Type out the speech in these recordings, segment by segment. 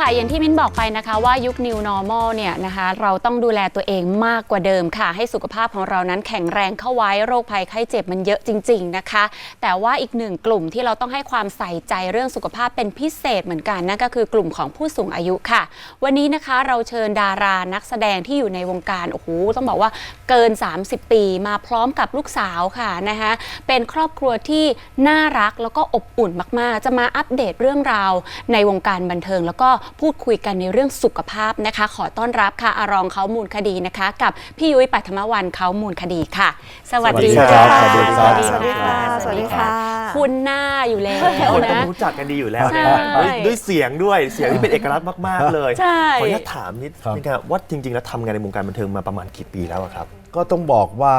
ค่ะอย่างที่มิ้นบอกไปนะคะว่ายุค New Normal เนี่ยนะคะเราต้องดูแลตัวเองมากกว่าเดิมค่ะ ให้สุขภาพของเรานั้นแข็งแรงเข้าไว้โรคภัยไข้เจ็บมันเยอะจริง ๆนะคะ แต่ว่าอีกหนึ่งกลุ่มที่เราต้องให้ความใส่ใจเรื่องสุขภาพเป็นพิเศษเหมือนกันนั่นก็คือกลุ่มของผู้สูงอายุค่ะ วันนี้นะคะเราเชิญดารานักแสดงที่อยู่ในวงการโอ้โหต้องบอกว่าเกิน 30 ปีมาพร้อมกับลูกสาวค่ะนะคะเป็นครอบครัวที่น่ารักแล้วก็อบอุ่นมากๆ จะมาอัปเดตเรื่องราวในวงการบันเทิงแล้วก็พูดคุยกันในเรื่องสุขภาพนะคะ ขอต้อนรับค่ะอารองเขามูลคดีนะคะ กับพี่ยุ้ยปัทมวันเขามูลคดีค่ะ สวัสดีสวัสดีค่ะครับสวัสดีครับสวัสดีค่ะสวัสดีค่ะคุณหน้าอยู่แล้วคนต้องนะรู้จักกันดีอยู่แล้วใช่นะฮะด้วยด้วยเสียงด้วยเสียงที่เป็นเอกลักษณ์มากๆเลยใช่ขออนุญาตถามนิดครับนึงครับว่าจริง ๆ แล้วทำงานในวงการบันเทิงมาประมาณกี่ปีแล้วอะครับ ก็ต้องบอกว่า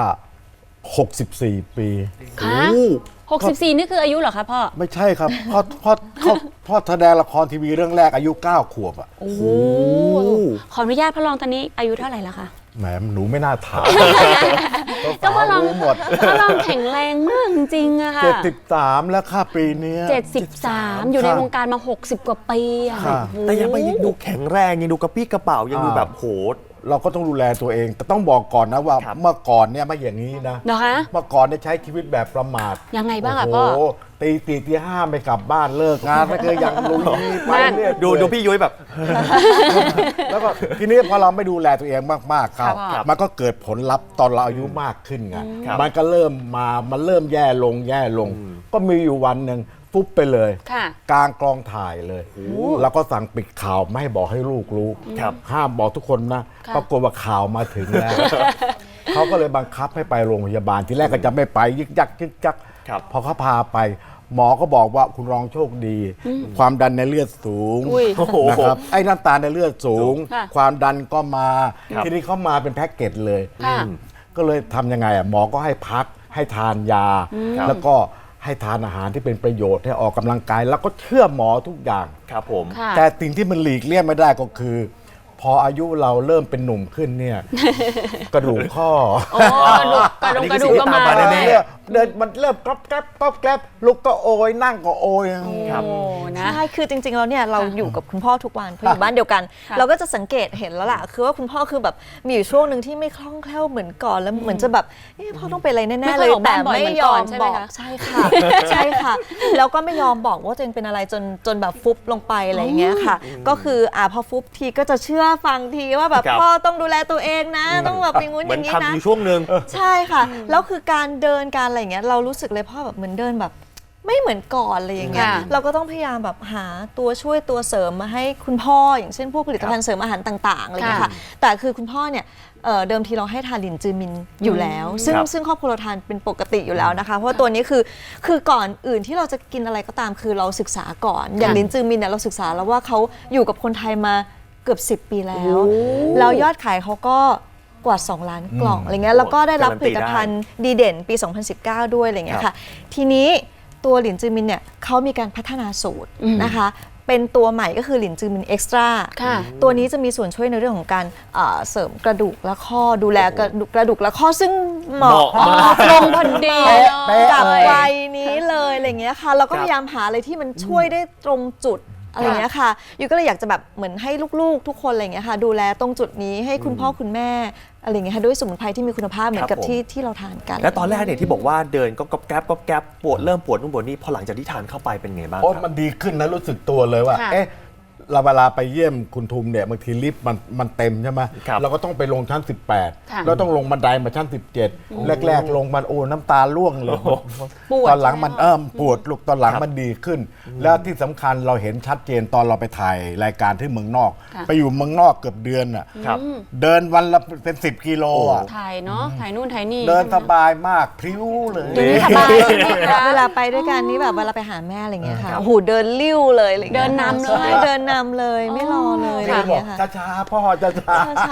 64 ปีคะ 64 นี่คืออายุเหรอคะพ่อ ไม่ใช่ครับ พ่อพ่อพ่อพ่อแสดงละครทีวีเรื่องแรกอายุ 9 ขวบอะโอ้โห ขออนุญาตพ่อรองตอนนี้อายุเท่าไหร่แล้วคะ แหมหนูไม่น่าถาม ก็พ่อรองรู้หมด พ่อรองแข็งแรงมากจริงๆอะค่ะ 73 แล้วค่าปีเนี้ย 73 อยู่ในวงการมา 60 กว่าปีอะค่ะโอ้โหแต่ยังไม่ดูแข็งแรงยังดูกระปี้กระเป๋ายังดูอ่าแบบโห เราก็ต้องดูแลตัวเอง แต่ต้องบอกก่อนนะว่าครับเมื่อก่อนเนี่ยไม่อย่างนี้นะเหรอคะ เมื่อก่อนเนี่ยใช้ชีวิตแบบประมาทยังไงบ้างอะโอ้พ่อโหตีตีตีห้าไม่กลับบ้านเลิกงานแล้วก็ยังลุยไปนั่นเรื่อยดูดูพี่ยุ้ยแบบ แล้วก็ทีนี้พอเราไม่ดูแลตัวเองมากๆครับ ครับมันก็เกิดผลลัพธ์ตอนเราอายุมากขึ้นไงครับมันก็เริ่มมามันเริ่มแย่ลงแย่ลง ก็มีอยู่วันหนึ่ง ฟุบไปเลย ค่ะ กลางกองถ่ายเลย แล้วก็สั่งปิดข่าวไม่ให้บอกให้ลูกรู้ครับห้ามบอกทุกคนนะค่ะปรากฏว่าข่าวมาถึงแล้ว เขาก็เลยบังคับให้ไปโรงพยาบาลที่แรกก็จะไม่ไปยึกยักยึกยักครับ พอเขาพาไป หมอก็บอกว่าคุณรองโชคดี ความดันในเลือดสูงอุ้ยโอ้โหนะครับไอ้น้ำตาลในเลือดสูง ค่ะ ความดันก็มา ครับ ทีนี้เขามาเป็นแพ็กเกจเลย ค่ะ ก็เลยทำยังไงอะหมอก็ให้พักให้ทานยาครับแล้วก็ ให้ทานอาหารที่เป็นประโยชน์ให้ออกกำลังกาย แล้วก็เชื่อหมอทุกอย่างครับผม ค่ะแต่สิ่งที่มันหลีกเลี่ยงไม่ได้ก็คือ พออายุเราเริ่มเป็นหนุ่มขึ้นเนี่ย กระดูกข้อโอ้กระดูกกระดูกกระดูกก็มา อันนี้คือสิ่งที่ตามมาแน่เนี่ย เดินมันเริ่มกรอบแกรบกรอบแกรบลุกก็โอยนั่งก็โอยครับ โอ้นะ ใช่ คือจริงๆ แล้วเนี่ยเราอยู่กับคุณพ่อทุกวันเพราะอยู่บ้านเดียวกัน ค่ะเราก็จะสังเกตเห็นแล้วล่ะ คือว่าคุณพ่อคือแบบมีอยู่ช่วงหนึ่งที่ไม่คล่องแคล่วเหมือนก่อนแล้วเหมือนจะแบบเอ๊ะพ่อต้องเป็นอะไรไม่แน่ๆเคเลยยออกบ้านบ่อยเหมือนก่อนใช่ไหมบอกคะ ใช่ค่ะ ใช่ค่ะ แล้วก็ไม่ยอมบอกว่าตัวเองเป็นอะไรจนจนแบบฟุบลงไปอะไรอย่างเงี้ยค่ะ ก็คืออ่าพอฟุบทีก็จะเชื่อฟังทีว่าแบบครับ พ่อต้องดูแลตัวเองนะ ต้องแบบอย่างงู้นเหอมือนย่างนี้ทำนะอยู่ช่วงหนึ่ง ใช่ค่ะ แล้วคือการเดินการอะไรอย่างเงี้ยเรารู้สึกเลยพ่อแบบเหมือนเดินแบบ ไม่เหมือนก่อนอะไรอย่างเงี้ยค่ะเราก็ต้องพยายามแบบหาตัวช่วยตัวเสริมมาให้คุณพ่ออย่างเช่นพวกผลิตภัณฑ์เสริมอาหารต่างๆอะไรอย่างเงี้ยค่ะค่ะแต่คือคุณพ่อเนี่ยเอ่อเดิมทีเราให้ทานลินจือมินอยู่แล้ว ซึ่งครับซึ่งครอบครัวเราทานเป็นปกติอยู่แล้วนะคะ เพราะว่าตัวนี้คือคือก่อนอื่นที่เราจะกินอะไรก็ตามคือเราศึกษาก่อน อย่างลินจือมินเนี่ยเราศึกษาแล้วว่าเขาอยู่กับคนไทยมาเกือบ 10 ปีแล้ว แล้วยอดขายเขาก็ กว่า 2 ล้านกล่องอะไรเงี้ยแล้วก็ได้รับผลิตภัณฑ์ดีเด่นปี 2019 ด้วยอะไรเงี้ยครัค่ะบทีนี้ตัวหลินจือมินเนี่ยเขามีการพัฒนาสูตรนะคะ เป็นตัวใหม่ก็คือหลินจือมินเอ็กซ์ตร้าค่ะตัวนี้จะมีส่วนช่วยในเรื่องของการเอ่อเสริมกระดูกและข้อดูแลกระดูกกระดูกและข้อซึ่งเหมาะเหมาะมากลงพอดีเป๊ะกับเลยวัยนี้เลยอะไรเงี้ยค่ะเราก็ครับพยายามหาอะไรที่มันช่วยได้ตรงจุด อะไรเงี้ยค่ะยูก็เลยอยากจะแบบเหมือนให้ลูกๆ ทุกคนอะไรเงี้ยค่ะดูแลตรงจุดนี้ให้คุณพ่อคุณแม่อะไรเงี้ยค่ะด้วยสมุนไพรที่มีคุณภาพเหมือนกับครับผม ที่ที่เราทานกัน แล้วตอนแรกเนี่ยที่บอกว่าเดินก็ก๊อบแก๊บก๊อบแก๊บปวดเริ่มปวดนู่นปวดนี่พอหลังจากที่ทานเข้าไปเป็นไงบ้างโอ้ครับ มันดีขึ้นนะรู้สึกตัวเลยว่า ค่ะ เอ๊ะ เราเวลาไปเยี่ยมคุณทุมเนี่ยบางทีลิฟต์มันมันเต็มใช่ไหมครับเราก็ต้องไปลงชั้น ค่ะ18 แล้วต้องลงบันไดมาชั้น 17 แรก ๆ ลงมันโอ้น้ำตาล่วงเลยปวดตอนหลังมันใช่ไหม เอิ่มปวดลูกตอนหลังครับมันดีขึ้น แล้วที่สำคัญเราเห็นชัดเจนตอนเราไปถ่ายรายการที่เมืองนอกค่ะไปอยู่เมืองนอกเกือบเดือนอะครับ เดินวันละเป็น10กิโลอะถ่ายเนาะถ่ายนู่นถ่ายนี่เดินใช่สไหมบายมากพริ้วเลย เดี๋ยวนี้สบายใช่ไหมคะ เวลาไปด้วยกันนี่แบบเวลาไปหาแม่อะไรเงี้ยค่ะโอ้โหเดินลิ้วเลยอะไรงี้ยเดินนำเลยใช่เดินนำเลยไม่รอเลยอะไรเลยบอกเงี้ยค่ะ ช้าๆพ่อช้าช้าๆ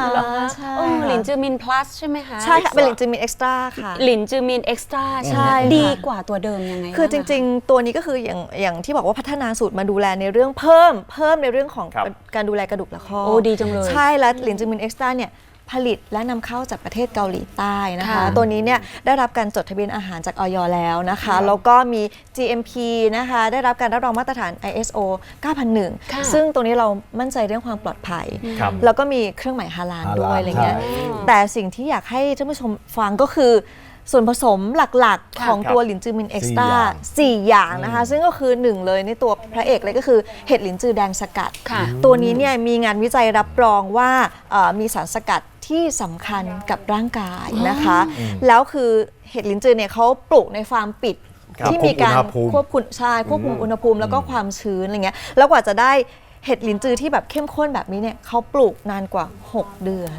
ใช่โอ้หลินจือมิน plus ใช่ไหมคะใช่ค่ะเป็นหลินจือมินเอ็กซ์ตร้าค่ะ หลินจือมินเอ็กซ์ตร้าใช่ค่ะ ดีกว่าตัวเดิมยังไงคือจริง ๆ ตัวนี้ก็คืออย่างอย่างที่บอกว่าพัฒนาสูตรมาดูแลในเรื่องเพิ่ม เพิ่มในเรื่องของครับ การดูแลกระดูกและข้อโอ้ดีจังเลย ใช่แล้วหลินจือมินเอ็กซ์ตร้าเนี่ย ผลิตและนำเข้าจากประเทศเกาหลีใต้นะคะ ค่ะตัวนี้เนี่ยได้รับการจดทะเบียนอาหารจากออยแล้วนะคะ แล้วก็มี GMP นะคะ ได้รับการรับรองมาตรฐาน ISO ค่ะ 9001 ซึ่งตรงนี้เรามั่นใจเรื่องความปลอดภัย ครับ แล้วก็มีเครื่องหมายฮาลาลฮาลาลด้วยอะไรเงี้ย ใช่ แต่สิ่งที่อยากให้ท่านผู้ชมฟังก็คือ ส่วนผสมหลักๆค่ะของตัวหลินจือมินเอ็กซ์ตร้าสี่อย่างนะคะ ซึ่งก็คือหนึ่งเลยในตัวพระเอกเลยก็คือเห็ดหลินจือแดงสกัด ค่ะ ตัวนี้เนี่ยมีงานวิจัยรับรองว่าเอ่อมีสารสกัด ที่สำคัญกับร่างกายนะคะ แล้วคือเห็ดลินจือเนี่ยเขาปลูกในฟาร์มปิดครับที่มีการควบคุมอุณหภูมิ ควบคุมใช่ควบคุมอุณหภูมิแล้วก็ความชื้นอะไรเงี้ยแล้วกว่าจะได้เห็ดลินจือที่แบบเข้มข้นแบบนี้เนี่ยเขาปลูกนานกว่า 6 เดือน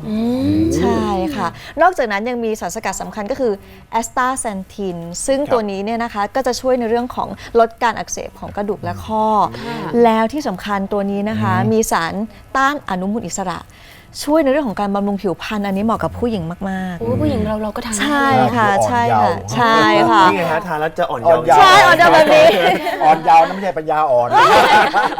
ใช่ค่ะ นอกจากนั้นยังมีสารสกัดสำคัญก็คือแอสตาแซนทิน ซึ่งครับตัวนี้เนี่ยนะคะก็จะช่วยในเรื่องของลดการอักเสบของกระดูกและข้อค่ะแล้วที่สำคัญตัวนี้นะคะ มีสารต้านอนุมูลอิสระ ช่วยในเรื่องของการบำรุงผิวพรรณอันนี้เหมาะกับผู้หญิงมากโอ้ผู้หญิงเราเราก็ทานๆได้ใช่เลยค่ะอ่อนใช่เยาค่ะว์ใช่ค่ะ นี่ไงฮะทานแล้วจะอ่อนอ่เยาอนว์ยาวใช่อ่อนเยาว์แบบนี้ อ่อนยาวนะไม่ใช่ปัญญาอ่อน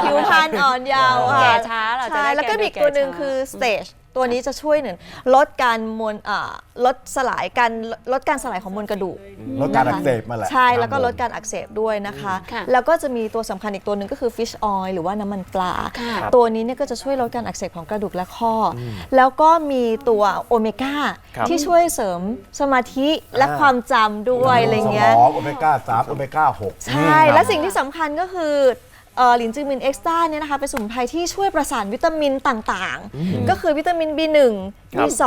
ผิวพรรณอ่อนเยาว์ค่ะแก่ช้าเราจะใช่ได้แล้วก็แก่มีอีกตัวหนึ่งแก่ช้า คือ stage ตัวนี้จะช่วยหนึ่งลดการมวลอ่าลดสลายการลดการสลายของมวลกระดูกลดการอักเสบมาแหละใช่แล้วก็ลดการอักเสบด้วยนะคะ ค่ะแล้วก็จะมีตัวสำคัญอีกตัวหนึ่งก็คือ fish oil หรือว่าน้ำมันปลา ค่ะ ตัวนี้เนี่ยก็จะช่วยลดการอักเสบของกระดูกและข้ออแล้วก็มีตัวโอเมก้าครับที่ช่วยเสริมสมาธิและอ่า ความจำด้วยอะไรเงี้ย สมองโอเมก้า3โอเมก้า6 ใช่ และสิ่งที่สำคัญก็คือเอ่อ หลินจือมินเอ็กซ์ต้าเนี่ยนะคะเป็นสมุนไพรที่ช่วยประสานวิตามินต่างๆ ก็คือวิตามิน B1 ครับ B2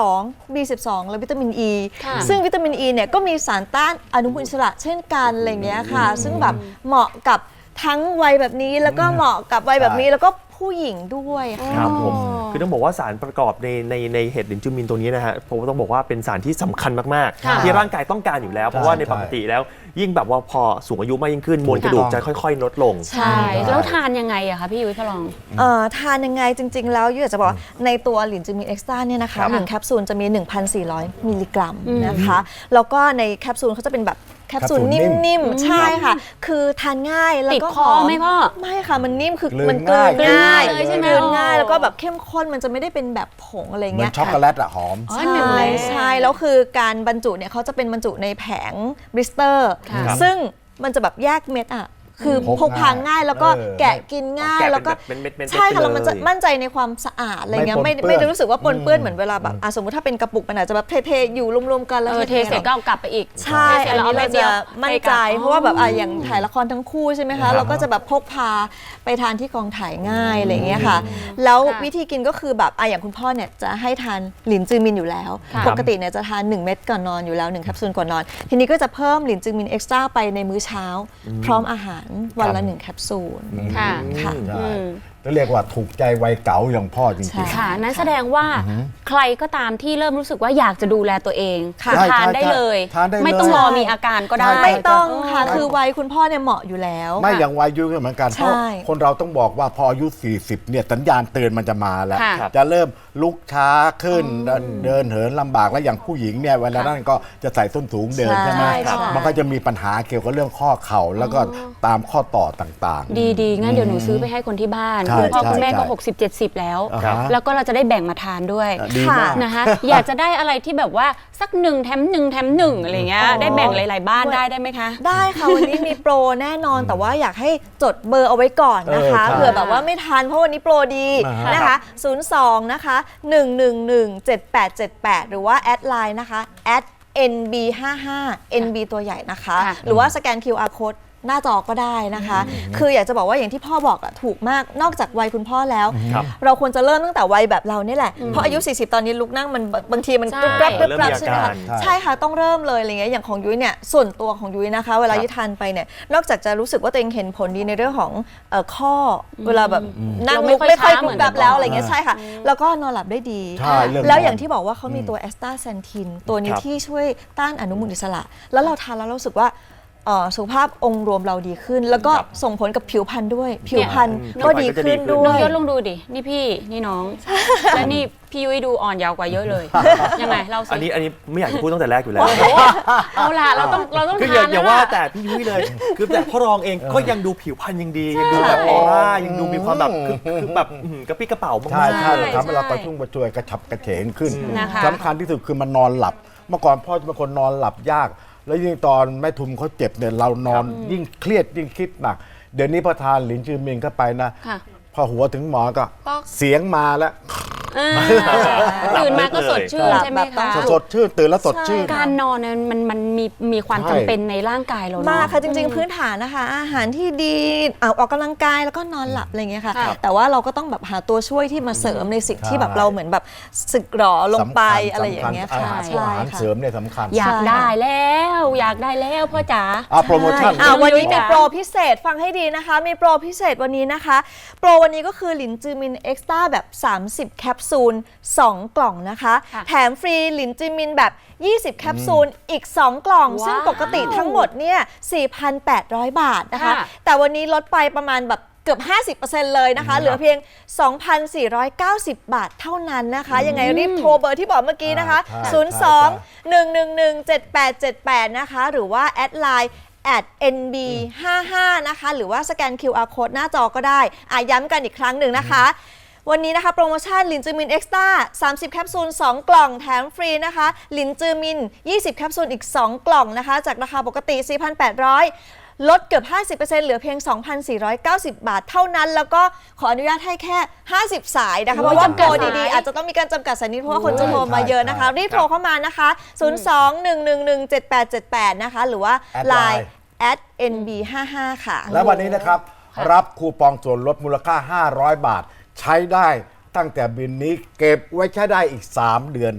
B12 และวิตามิน E ค่ะซึ่งวิตามิน E เนี่ยก็มีสารต้านอนุมูลอิสระเช่นกันอะไรเงี้ยค่ะ ซึ่งแบบเหมาะกับทั้งวัยแบบนี้แล้วก็เหมาะกับวัยแบบนี้แล้วก็ ผู้หญิงด้วยค่ะครับผมอ๋อคือต้องบอกว่าสารประกอบในในในเห็ดลินจูมินตัวนี้นะฮะผมต้องบอกว่าเป็นสารที่สำคัญมากค่ะๆ ที่ร่างกายต้องการอยู่แล้ว เพราะว่าในปกติแล้ว ยิ่งแบบว่าพอสูงอายุมากยิ่งขึ้นมวลกระดูกจะค่อย ๆ ลดลง ใช่ แล้วทานยังไงอะคะพี่ยุ้ยพลอง เอ่อทานยังไงจริง ๆ แล้วยุ้ยอยากจะบอกว่าในตัวหลินจือมินเอ็กซ์ต้าเนี่ยนะคะครับหนึ่งแคปซูลจะมี 1,400 มิลลิกรัมนะคะ แล้วก็ในแคปซูลเขาจะเป็นแบบ แคปซูลแคปซูลนิ่ม นิ่มๆ ใช่ค่ะ คือทานง่ายแล้วติดก็คอไหมพ่อ ไม่ค่ะมันนิ่มคือกลืนมันกลืนง่ายง่ายกลืนเลยใช่ไหม กลืนง่ายอ๋อแล้วก็แบบเข้มข้นมันจะไม่ได้เป็นแบบผงอะไรเหมือเงี้นย ช็อกโกแลตอะหอม อ๋อใช่หนึ่งเม็ดใช่แล้วคือการบรรจุเนี่ยเขาจะเป็นบรรจุในแผงบลิสเตอร์ ค่ะ ซึ่งมันจะแบบแยกเม็ดอะ คือพกพกพาง่ายแล้วก็เออแกะกินง่ายแกะเป็นแล้วก็แบบเป็นเม็ดๆใช่ค่ะไปเลยแล้วมันจะมั่นใจในความสะอาดอะไรเงี้ยไม่ไม่ปนเปื้อนไม่ได้รู้สึกว่าปนเปื้อนเหมือนเวลาแบบอะสมมติถ้าเป็นกระปุกมันอาจจะแบบเทๆอยู่รวมๆกันแล้วเออเทเสร็จก็เอากลับไปอีก ใช่เทอันแล้วนี้เราม็ดดีจะยวมั่นใจไปกลับเพราะว่าแบบอะอย่างถ่ายละครทั้งคู่ใช่ไหมคะเราก็จะแบบพกพาไปทานที่กองถ่ายง่ายอะไรเงี้ยค่ะ แล้วค่ะวิธีกินก็คือแบบอะอย่างคุณพ่อเนี่ยจะให้ทานหลินจือมินอยู่แล้วค่ะปกติเนี่ยจะทาน 1 เม็ดก่อนนอนอยู่แล้ว1แคปซูลก่อนนอน ทีนี้ก็จะเพิ่มหลินจือมินเอ็กซ์ตร้าไปในมื้อเช้า พร้อมอาหารวันละ1แคปซูล ค่ะ ค่ะใช่อืม แล้วเรียกว่าถูกใจวัยเก๋าอย่างพ่อจใช่ริง ค่ะ นั้นแสดงว่าใครก็ตามที่เริ่มรู้สึกว่าอยากจะดูแลตัวเองค่ะอทานใช่ได้เลย ทานได้เลย ไม่ต้องรอมีอาการก็ได้ใช่ไม่ต้องค่ะใช่คือวัยคุณพ่อเนี่ยเหมาะอยู่แล้ว ๆ ไม่อย่างวัยยุก็เหมือนกันใช่เพราะคนเราต้องบอกว่าพออายุ 40 เนี่ยสัญญาณเตือนมันจะมาแล้ว ค่ะ จะเริ่มลุกช้าขึ้นเดินเหินลำบากแล้วอย่างผู้หญิงเนี่ยเวลานั้นก็จะใส่ส้นสูงเดินใช่ไหมใช่ค่ะ มันก็จะมีปัญหาเกี่ยวกับเรื่องข้อเข่าแล้วก็ตามข้อต่อต่างๆดีดีงั้นเดี๋ยวหนูซื้อไปให้คนที่บ้าน ใช่คุณพ่อใช่คุณแม่ก็ ใช่60 70 แล้ว อ่าฮะแล้วก็เราจะได้แบ่งมาทานด้วยดีมาก นะคะอยากจะได้อะไรที่แบบว่าสักหนึ่งแถมหนึ่งแถมหนึ่งอะไรเงี้ยอ๋อได้แบ่งหลาย ๆ บ้านได้ได้ไหมคะ ได้ค่ะ วันนี้มีโปรแน่นอนแต่ว่าอยากให้จดเบอร์เอาไว้ก่อนนะคะเออใช่เผื่อแบบว่าไม่ทันเพราะวันนี้โปรดีอ่าฮะ นะคะ 02 นะคะ 111 7878 หรือว่าแอดไลน์นะคะ @nb55 nb ตัวใหญ่นะคะ ค่ะ หรือว่าสแกน QR code หน้าจอก็ได้นะคะ คืออยากจะบอกว่าอย่างที่พ่อบอกอะถูกมากนอกจากวัยคุณพ่อแล้ว ครับ เราควรจะเริ่มตั้งแต่วัยแบบเราเนี่ยแหละ เพราะอายุ 40 ตอนนี้ลุกนั่งมันบางทีมันใช่ กรุบกรับกรุบกรับเริ่มมีใช่ไหมอาคะการใช่ค่ะต้องเริ่มเลยอะไรเงี้ยอย่างของยุ้ยเนี่ยส่วนตัวของยุ้ยนะคะ เวลาครับยุ้ยทานไปเนี่ยนอกจากจะรู้สึกว่าตัวเองเห็นผลดีในเรื่องของเอ่อข้ออเวลาแบบนั่งเราไม่ลุกค่อยไม่ค่อยช้า กรุบกรับเหมือนแต่ก่อนแล้วอะไรเงี้ยใช่ค่ะ แล้วก็นอนหลับได้ดี ใช่เรื่องแล้วนอนอย่างที่บอกว่าเขามีตัวแอสตาแซนทินตัวนี้ครับ ที่ช่วยต้านอนุมูลอิสระ แล้วเราทานแล้วเรารู้สึกว่า เอ่อสุขภาพองค์รวมเราดีขึ้น แล้วก็ครับส่งผลกับผิวพรรณด้วย ผิวพรรณเนี่ยก็ดีขึ้นด้วน้องยยศลองดูดิ นี่พี่ นี่น้อง และนี่พี่ยุ้ยดูอ่อนเยาวกว่าเยอะเลย ยังไงเราสิอันนี้อันนี้ไม่อยากจะพูดตั้งแต่แรกอยู่แล้ว เอาล่ะเราต้องเราต้องคือทาอย่านอย่าแล้วว่าล่ะ แต่พี่ยุ้ยเลย คือแต่พ่อรองเองก็ยังดูผิวพรรณยังดี ยังดูแบบออร่ายังดูมีความแบบคือคือแบบอื้อหือกระปี้กระเป๋ามากใช่ใช่ใช่ทำให้เราใช่กระชุ่มกระชวยกระฉับกระเฉงขึ้นนะคะ สำคัญที่สุดคือมันนอนหลับ เมื่อก่อนพ่อจะเป็นคนนอนหลับยาก แล้วยิ่งตอนแม่ทุมเขาเจ็บเนี่ยเรานอนยิ่งเครียดยิ่งคิดหนัก เดี๋ยวนี้พอทานหลินจือมินเข้าไปนะ ค่ะ พอหัวถึงหมอก็ป๊อก เสียงมาแล้ว อ่าตื่นมาก็สดชื่นหลับใช่ไหมแบบต้อคะงสดชื่นตื่นแล้วสดชื่น การนอนเนี่ยมันมันมีมีความใช่ จำเป็นในร่างกายเราเนอะมากค่ะจริง ๆ พื้นฐานนะคะ อาหารที่ดีเอาออกกำลังกายแล้วก็นอนหลับอะไรเงี้ยค่ะค่ะแต่ว่าเราก็ต้องแบบหาตัวช่วยที่มาเสริมในสิ่งที่แบบใช่เราเหมือนแบบสึกหรอลงไปสำคัญอะไรอย่างเงี้ยสำค่ะคัญอาใช่หารค่ะเสริมเนี่ยสำคัญอยากได้แล้ว อยากได้แล้วพ่อจ๋า อะโปรโมชั่น อ่าวันนี้ยุ้ยมีจ๋าโปรพิเศษฟังให้ดีนะคะ มีโปรพิเศษวันนี้นะคะ โปรวันนี้ก็คือหลินจือมินเอ็กซ์ต้าแบบ 30 แคปซูล 2 กล่องนะคะ ค่ะแถมฟรีหลินจือมินแบบ 20 แคปซูลอีก 2 กล่อง ว้าวซึ่งปกติทั้งหมดเนี่ย4,800 บาทนะคะ ค่ะ แต่วันนี้ลดไปประมาณแบบเกือบ 50%เลยนะคะ เหลือเพียง 2,490 บาทเท่านั้นนะคะ ยังไงรีบโทรเบอร์ที่บอกเมื่อกี้นะคะใช่ใช่02 1117878 นะคะ หรือว่า แอดไลน์ at nb55 นะคะ หรือว่าสแกน QR code หน้าจอก็ได้อะย้ำกันอีกครั้งหนึ่งนะคะ วันนี้นะคะโปรโมชั่นลินจือมินเอ็กซ์ต้า30 แคปซูล 2 กล่องแถมฟรีนะคะลินจือมิน 20 แคปซูลอีก 2 กล่องนะคะ จากราคาปกติ 4,800ลดเกือบ 50%เหลือเพียง 2,490 บาทเท่านั้น แล้วก็ขออนุญาตให้แค่ 50 สายนะคะ เพราะว่าโปรดีๆ อาจจะต้องมีการจำกัดสายนิดเพราะว่าคนจะโทรมาเยอะนะคะ รีบโทรเข้ามานะคะ 02-111-7878 นะคะ หรือว่าแอดไลน์ Line at nb55 ค่ะ และวันนี้นะครับ รับคูปองส่วนลดมูลค่า 500 บาท ใช้ได้ ตั้งแต่บินนี้เก็บไว้ใช้ได้อีก 3 เดือน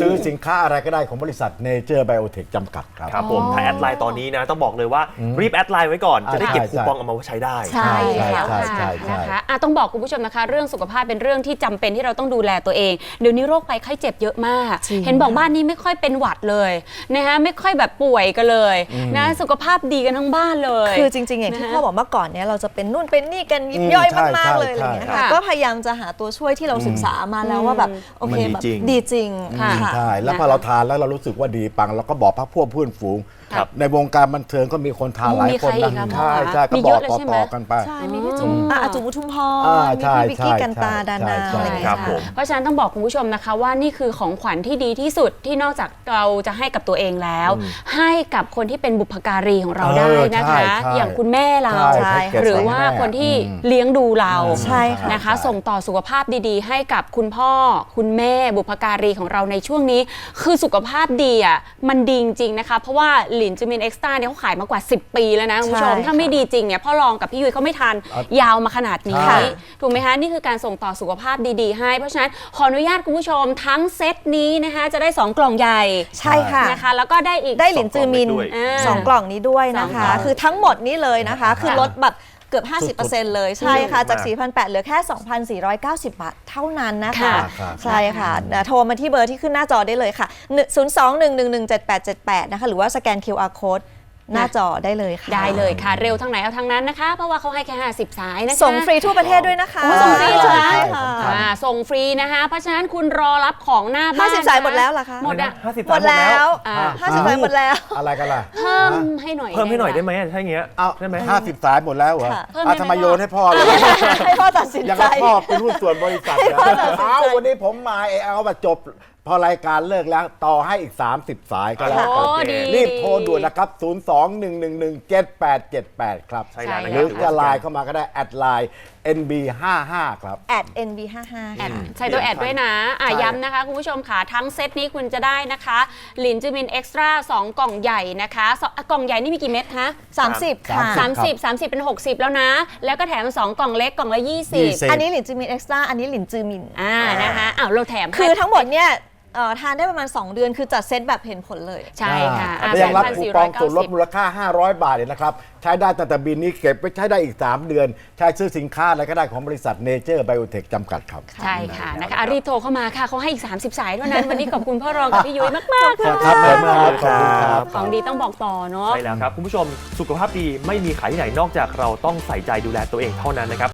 ซื้อสินค้าอะไรก็ได้ของบริษัทเนเจอร์ไบโอเทคจำกัดครับ ครับผมถ้าแอดไลน์ตอนนี้นะ ต้องบอกเลยว่ารีบแอดไลน์ไว้ก่อน จะได้เก็บใช่คูปองเอามาไว้ใช้ได้ ใช่ใช่แล้วใช่ค่ะใช่ใช่นะคะอะต้องบอกคุณผู้ชมนะคะ เรื่องสุขภาพเป็นเรื่องที่จำเป็นที่เราต้องดูแลตัวเอง เดี๋ยวนี้โรคภัยไข้เจ็บเยอะมากจริงเห็นบอกบ้านนี้ไม่ค่อยเป็นหวัดเลยนะคะไม่ค่อยแบบป่วยกันเลยนะสุขภาพดีกันทั้งบ้านเลย คือจริงๆอย่างที่นะฮะพ่อบอกเมื่อก่อนเนี่ยเราจะเป็นนู่นเป็นนี่กันยิบอืมย่อยใช่มากใช่ๆเลยอะไรอย่างเงี้ยใช่ค่ะค่ะก็พยายามจะหาตัวช่วยที่เราศึกษามาแล้วว่าแบบโอเคมันดีแบบจริง ดีจริงค่ะค่ะใช่แล้วพอนะคะเราทานแล้วเรารู้สึกว่าดีปังเราก็บอกพักพวกเพื่อนฝูง ครับ ในวงการบันเทิงก็มีคนทานหลายมีคนใครอีกนะอะใช่หมอใช่ก็มีบเยออะกเลยต่ใช่ไหม อๆกันไป ใช่มีพี่จุ๋มอะอาจุ๋มอุทุมพรอ่ามีใช่พี่วิกกี้ใช่กันตาใช่ดานาใช่ อะไรอย่างครัเงี้บยผมค่ะเพราะฉะนั้นต้องบอกคุณผู้ชมนะคะว่านี่คือของขวัญที่ดีที่สุดที่นอกจากเราจะให้กับตัวเองแล้ว ให้กับคนที่เป็นบุพการีของเราเออได้นะคะใช่ใช่อย่างคุณแม่เรา ใช่ให้เกียติหรือว่าแม่คนที่อืม เลี้ยงดูเราใช่ค่ะ นะคะ ส่งต่อสุขภาพดีๆ ให้กับคุณพ่อ คุณแม่บุพการีของเราในช่วงนี้ คือสุขภาพดีอะมันดีจริงๆนะคะ เพราะว่าหลินจูมินเอ็กซ์ต้าเนี่ยเขาขายมากว่า 10 ปีแล้วนะคุณผู้ชม ใช่ถ้าไม่ดีจริงเนี่ยพ่อรองกับพี่ยุ้ยเขาไม่ทันอะยาวมาขนาดนี้ ใช่ ถูกไหมคะนี่คือการส่งต่อสุขภาพดีๆ ให้ เพราะฉะนั้นขออนุญาตคุณผู้ชมทั้งเซตนี้นะคะจะได้ 2 กล่องใหญ่ใช่ค่ะ นะคะแล้วก็ได้อีก ได้หลินจือมินสองกล่องด้วยอ่าสองกล่องนี้ด้วยนะคะ สองกล่องคือทั้งหมดนี้เลยนะคะ คือลดแบบ เกือบสุด50%เลยใช่ค่ะสุดมากจาก 4,800เหลือแค่ 2,490 บาทเท่านั้นนะคะค่ะค่ะใช่ค่ะเดี๋ยวโทรมาที่เบอร์ที่ขึ้นหน้าจอได้เลยค่ะ 02-111-7878 นะคะ หรือว่าสแกน QR code หน้าจอได้เลยค่ะ ได้เลยค่ะ เร็วทางไหนเอาทางนั้นนะคะ เพราะว่าเขาให้แค่ 50 สายนะคะส่งฟรีทั่วประเทศด้วยนะคะโอ้ส่งฟรีเหรอใช่ใช่ค่ะสำคัญอ่าส่งฟรีนะคะ เพราะฉะนั้นคุณรอรับของหน้าบ้าน50 สายหมดแล้วเหรอคะหมดอะห้าสิบหมดแล้วอ่าห้าสิบสายหมดแล้ว อะไรกันล่ะ เพิ่มให้หน่อย เพิ่มให้หน่อยได้หไหมถ้าอย่างเงี้ยเอาได้ไหมห้าสิบสายหมดแล้วเหรอค่ะเพิ่มอะได้ไหมทำไมโยนให้พ่อเลยให้พ่อตัดสินอย่างใจกับพ่อเป็นหุ้นส่วนบริษัทให้พ่อตัดสินใจเอาวันนี้ผมมาเอเอาแบบจบ พอรายการเลิกแล้วต่อให้อีก 30 สายก็แล้วโอ้กันดีรีบโทรด่วนนะครับ 02-111-7878 ครับใช่แล้วนะหครืรัอบจะไลน์เข้ามาก็ได้ แอดไลน์ NB55 ครับ at nb55 แอค่ะดใช้ตัวแอดด้วยนะ อะใช่ย้ำนะคะ คุณผู้ชมค่ะ ทั้งเซตนี้คุณจะได้นะคะหลินจูมินเอ็กซ์ตร้า2กล่องใหญ่นะคะสองอะกล่องใหญ่นี่มีกี่เม็ดคะ30 ค่ะ สามสิบ 30 30 เป็น 60 แล้วนะ แล้วก็แถม 2 กล่องเล็กกล่องละยี่สิบ20 อันนี้หลินจือมินเอ็กซ์ตร้าอันนี้หลินจือมิน อ่านะคะอ้าวเราแถมให้ คือทั้งหมดเนี่ย เอ่อทานได้ประมาณ 2 เดือน คือจัดเซตแบบเห็นผลเลย ใช่ค่ะอ่าและยังรับคูปองส่วนลด2,490มูลค่า 500 บาทเนี่ยนะครับ ใช้ได้ตั้งแต่บินนี้เก็บไว้ใช้ได้อีก 3 เดือน ใช้ซื้อสินค้าอะไรก็ได้ของบริษัทเนเจอร์ไบโอเทคจำกัดครับ ใช่ค่ะนะคะอะรีบโทรเข้ามาค่ะเขาให้อีก 30 สายเท่านั้น วันนี้ขอบคุณพ่อรองกับพี่ยุ้ยมาก ๆ ค่ะครับขอบคุณครับขอบคุณครับ ของดีต้องบอกต่อเนาะ ใช่แล้วครับ คุณผู้ชมสุขภาพดีไม่มีขายที่ไหนนอกจากเราต้องใส่ใจดูแลตัวเองเท่านั้นนะครับ